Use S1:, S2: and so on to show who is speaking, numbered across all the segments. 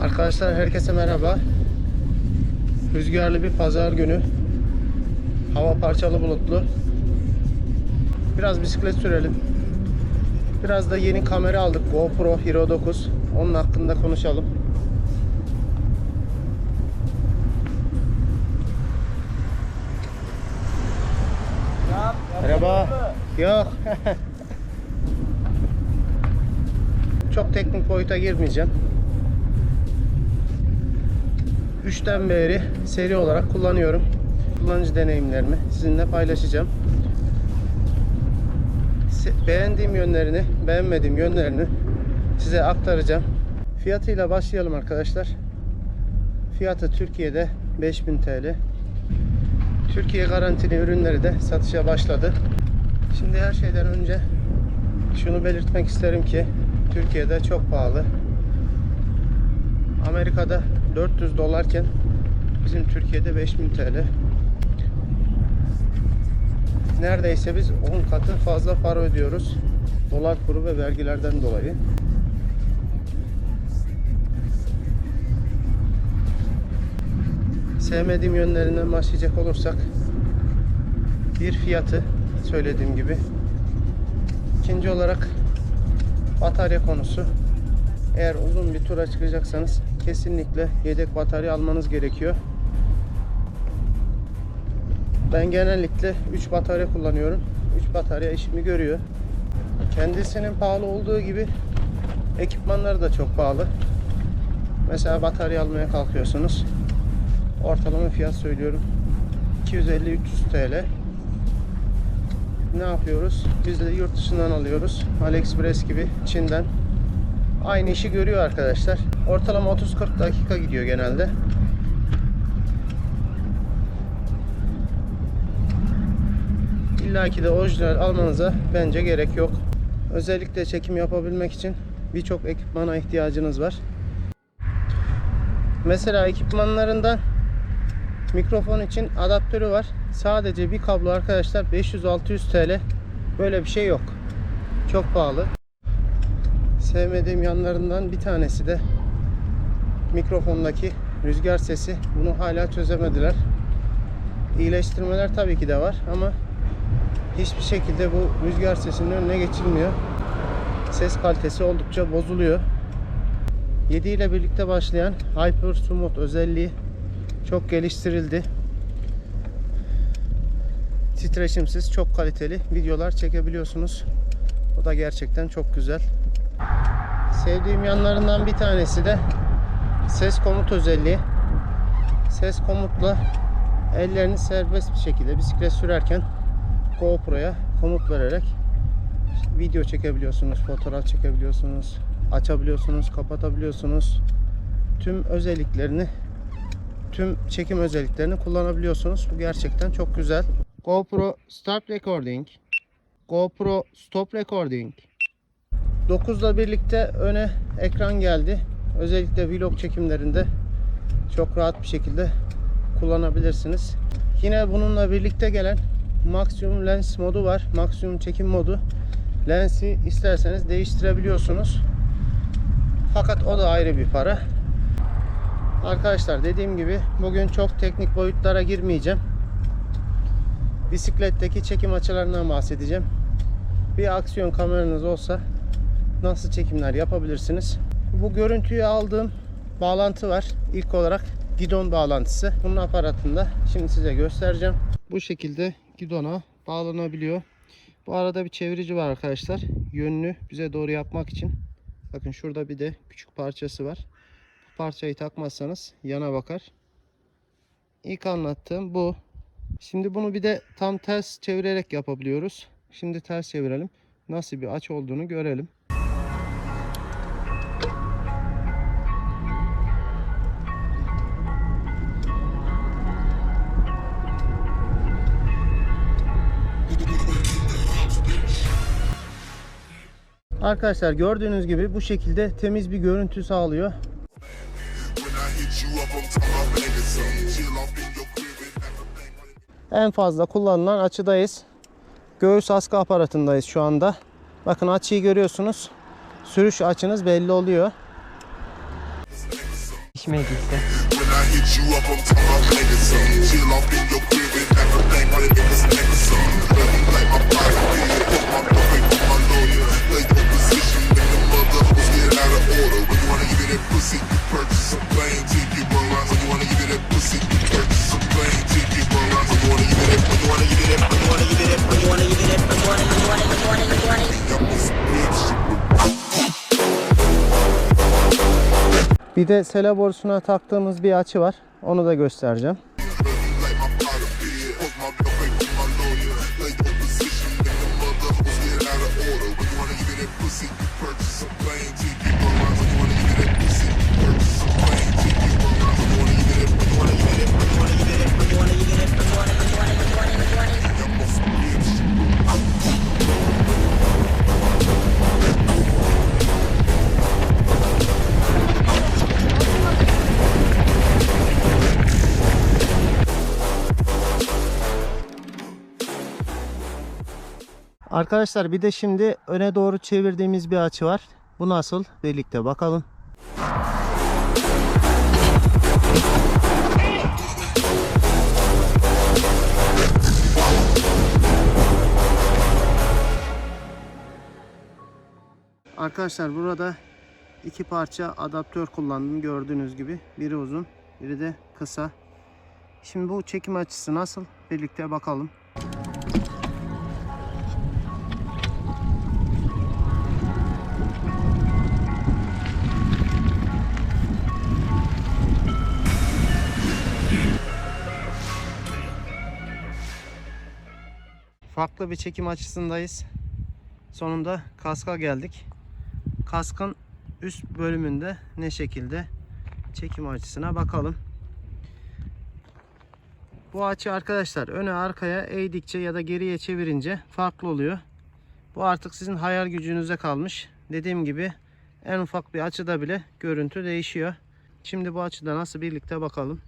S1: Arkadaşlar herkese merhaba. Rüzgarlı bir pazar günü. Hava parçalı bulutlu. Biraz bisiklet sürelim. Biraz da yeni kamera aldık. GoPro Hero 9. Onun hakkında konuşalım. Merhaba. Yok. Çok teknik boyuta girmeyeceğim. 3'ten beri seri olarak kullanıyorum. Kullanıcı deneyimlerimi sizinle paylaşacağım. Beğendiğim yönlerini, beğenmediğim yönlerini size aktaracağım. Fiyatıyla başlayalım arkadaşlar. Fiyatı Türkiye'de 5000 TL. Türkiye garantili ürünleri de satışa başladı. Şimdi her şeyden önce şunu belirtmek isterim ki Türkiye'de çok pahalı. Amerika'da 400 dolarken bizim Türkiye'de 5000 TL. Neredeyse biz 10 katı fazla para ödüyoruz. Dolar kuru ve vergilerden dolayı. Sevmediğim yönlerinden başlayacak olursak bir fiyatı söylediğim gibi. İkinci olarak batarya konusu. Eğer uzun bir tura çıkacaksanız kesinlikle yedek batarya almanız gerekiyor. Ben genellikle 3 batarya kullanıyorum. 3 batarya işimi görüyor. Kendisinin pahalı olduğu gibi ekipmanları da çok pahalı. Mesela batarya almaya kalkıyorsunuz. Ortalama fiyat söylüyorum. 250-300 TL. Ne yapıyoruz? Biz de yurt dışından alıyoruz. AliExpress gibi Çin'den. Aynı işi görüyor arkadaşlar. Ortalama 30-40 dakika gidiyor genelde. İlla ki de orijinal almanıza bence gerek yok. Özellikle çekim yapabilmek için birçok ekipmana ihtiyacınız var. Mesela ekipmanlarından mikrofon için adaptörü var. Sadece bir kablo arkadaşlar 500-600 TL. Böyle bir şey yok. Çok pahalı. Sevmediğim yanlarından bir tanesi de mikrofondaki rüzgar sesi. Bunu hala çözemediler. İyileştirmeler tabii ki de var ama hiçbir şekilde bu rüzgar sesinin önüne geçilmiyor. Ses kalitesi oldukça bozuluyor. 7 ile birlikte başlayan Hyper Smooth özelliği çok geliştirildi. Titreşimsiz, çok kaliteli videolar çekebiliyorsunuz. O da gerçekten çok güzel. Sevdiğim yanlarından bir tanesi de ses komut özelliği. Ses komutla ellerini serbest bir şekilde bisiklet sürerken GoPro'ya komut vererek video çekebiliyorsunuz, fotoğraf çekebiliyorsunuz, açabiliyorsunuz, kapatabiliyorsunuz. Tüm özelliklerini, tüm çekim özelliklerini kullanabiliyorsunuz. Bu gerçekten çok güzel. GoPro Start Recording, GoPro Stop Recording, 9'la birlikte öne ekran geldi. Özellikle vlog çekimlerinde çok rahat bir şekilde kullanabilirsiniz. Yine bununla birlikte gelen maksimum lens modu var. Maksimum çekim modu. Lensi isterseniz değiştirebiliyorsunuz. Fakat o da ayrı bir para. Arkadaşlar dediğim gibi bugün çok teknik boyutlara girmeyeceğim. Bisikletteki çekim açılarından bahsedeceğim. Bir aksiyon kameranız olsa nasıl çekimler yapabilirsiniz. Bu görüntüyü aldığım bağlantı var. İlk olarak gidon bağlantısı. Bunun aparatında şimdi size göstereceğim. Bu şekilde gidona bağlanabiliyor. Bu arada bir çevirici var arkadaşlar. Yönünü bize doğru yapmak için. Bakın şurada bir de küçük parçası var. Parçayı takmazsanız yana bakar. İlk anlattığım bu. Şimdi bunu bir de tam ters çevirerek yapabiliyoruz. Şimdi ters çevirelim. Nasıl bir açı olduğunu görelim. Arkadaşlar gördüğünüz gibi bu şekilde temiz bir görüntü sağlıyor. En fazla kullanılan açıdayız. göğüs askı aparatındayız şu anda. Bakın açıyı görüyorsunuz. Sürüş açınız belli oluyor.
S2: Pişmediyse.
S3: When
S1: Bir de sele borusuna taktığımız bir açı var. Onu da göstereceğim. Arkadaşlar bir de şimdi öne doğru çevirdiğimiz bir açı var. Bu nasıl? Birlikte bakalım. Arkadaşlar burada iki parça adaptör kullandım gördüğünüz gibi. Biri uzun, biri de kısa. Şimdi bu çekim açısı nasıl? Birlikte bakalım. Farklı bir çekim açısındayız. Sonunda kaska geldik. Kaskın üst bölümünde ne şekilde çekim açısına bakalım. Bu açı arkadaşlar öne arkaya eğdikçe ya da geriye çevirince farklı oluyor. Bu artık sizin hayal gücünüze kalmış. Dediğim gibi en ufak bir açıda bile görüntü değişiyor. Şimdi bu açıda nasıl birlikte bakalım.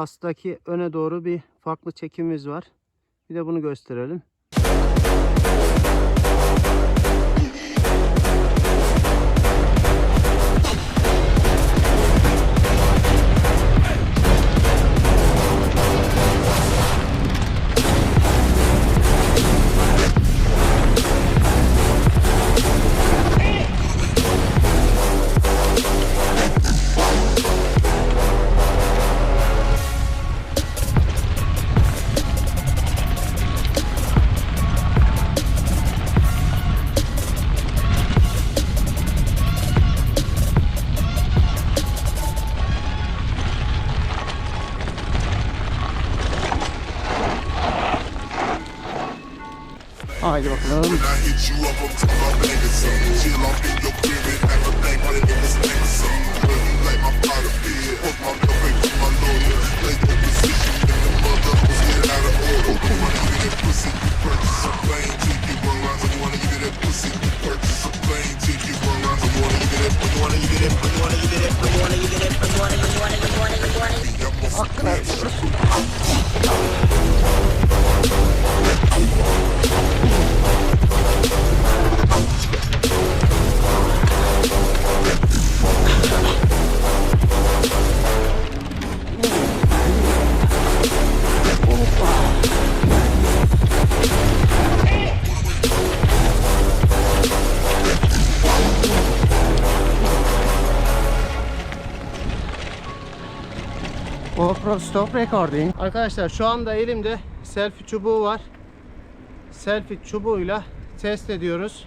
S1: Kastaki öne doğru bir farklı çekimimiz var. Bir de bunu gösterelim. might give.
S3: When I hit you up, I'm talking about. Chill off in your crib and have a. Girl, you like my. Hook my milk and keep my lawyer. Play the position the mother out of order. Wanna give me that pussy, you purchase a plane ticket. Run you wanna give me that pussy, you purchase a plane ticket. Run you wanna give me that, you wanna give me that, you wanna give me that, you wanna give me that, you wanna give me that, you wanna give me that, you wanna give me that, you wanna give me that, you wanna give me that,
S1: GoPro stop recording. Arkadaşlar şu anda elimde selfie çubuğu var. Selfie çubuğuyla test ediyoruz.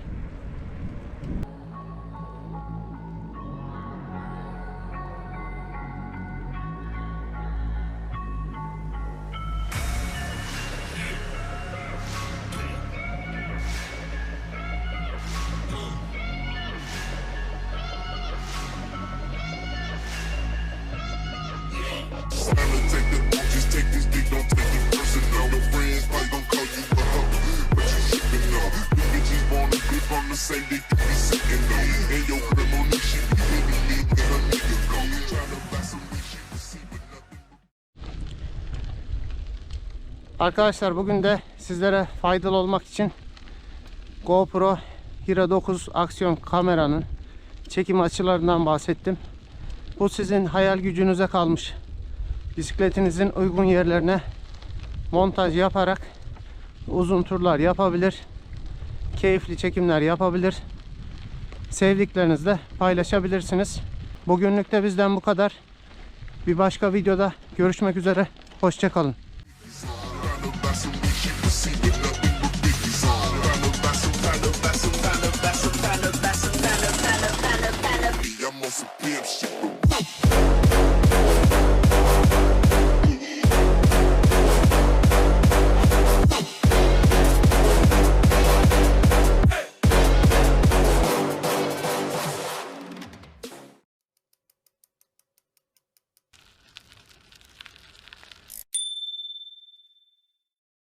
S1: Arkadaşlar bugün de sizlere faydalı olmak için GoPro Hero 9 aksiyon kameranın çekim açılarından bahsettim. Bu sizin hayal gücünüze kalmış. Bisikletinizin uygun yerlerine montaj yaparak uzun turlar yapabilir. Keyifli çekimler yapabilir. Sevdiklerinizle paylaşabilirsiniz. Bugünlük de bizden bu kadar. Bir başka videoda görüşmek üzere. Hoşçakalın. some pimp shit.